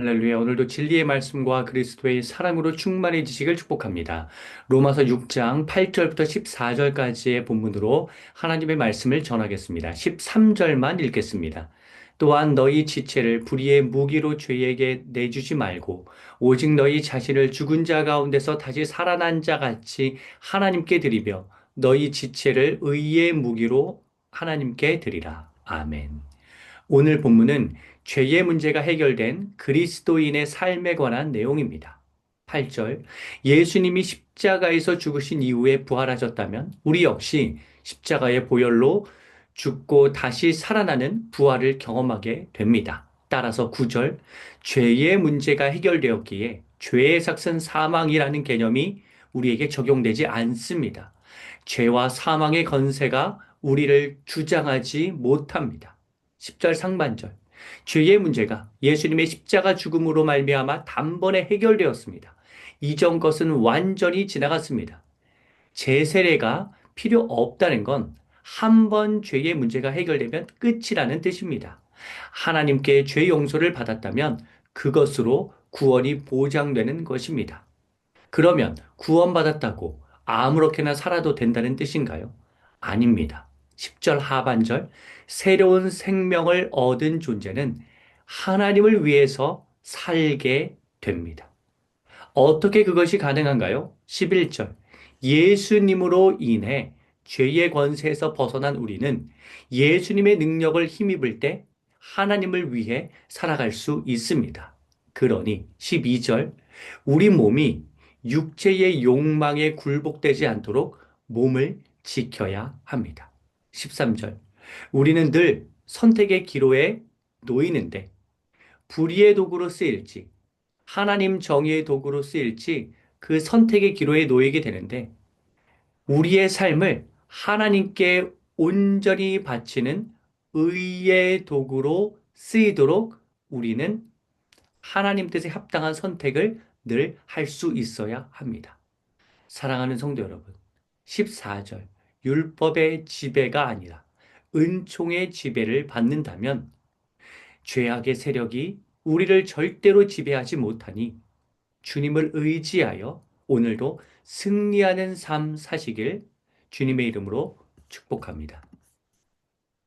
할렐루야. 오늘도 진리의 말씀과 그리스도의 사랑으로 충만해지시길 축복합니다. 로마서 6장 8절부터 14절까지의 본문으로 하나님의 말씀을 전하겠습니다. 13절만 읽겠습니다. 또한 너희 지체를 불의의 무기로 죄에게 내주지 말고 오직 너희 자신을 죽은 자 가운데서 다시 살아난 자 같이 하나님께 드리며 너희 지체를 의의 무기로 하나님께 드리라. 아멘. 오늘 본문은 죄의 문제가 해결된 그리스도인의 삶에 관한 내용입니다. 8절. 예수님이 십자가에서 죽으신 이후에 부활하셨다면 우리 역시 십자가의 보혈로 죽고 다시 살아나는 부활을 경험하게 됩니다. 따라서 9절. 죄의 문제가 해결되었기에 죄의 삭은 사망이라는 개념이 우리에게 적용되지 않습니다. 죄와 사망의 건세가 우리를 주장하지 못합니다. 10절 상반절. 죄의 문제가 예수님의 십자가 죽음으로 말미암아 단번에 해결되었습니다. 이전 것은 완전히 지나갔습니다. 제 세례가 필요 없다는 건 한 번 죄의 문제가 해결되면 끝이라는 뜻입니다. 하나님께 죄 용서를 받았다면 그것으로 구원이 보장되는 것입니다. 그러면 구원받았다고 아무렇게나 살아도 된다는 뜻인가요? 아닙니다. 10절 하반절 새로운 생명을 얻은 존재는 하나님을 위해서 살게 됩니다. 어떻게 그것이 가능한가요? 11절 예수님으로 인해 죄의 권세에서 벗어난 우리는 예수님의 능력을 힘입을 때 하나님을 위해 살아갈 수 있습니다. 그러니 12절 우리 몸이 육체의 욕망에 굴복되지 않도록 몸을 지켜야 합니다. 13절 우리는 늘 선택의 기로에 놓이는데 불의의 도구로 쓰일지 하나님 정의의 도구로 쓰일지 그 선택의 기로에 놓이게 되는데 우리의 삶을 하나님께 온전히 바치는 의의 도구로 쓰이도록 우리는 하나님 뜻에 합당한 선택을 늘 할 수 있어야 합니다. 사랑하는 성도 여러분, 14절 율법의 지배가 아니라 은총의 지배를 받는다면 죄악의 세력이 우리를 절대로 지배하지 못하니 주님을 의지하여 오늘도 승리하는 삶 사시길 주님의 이름으로 축복합니다.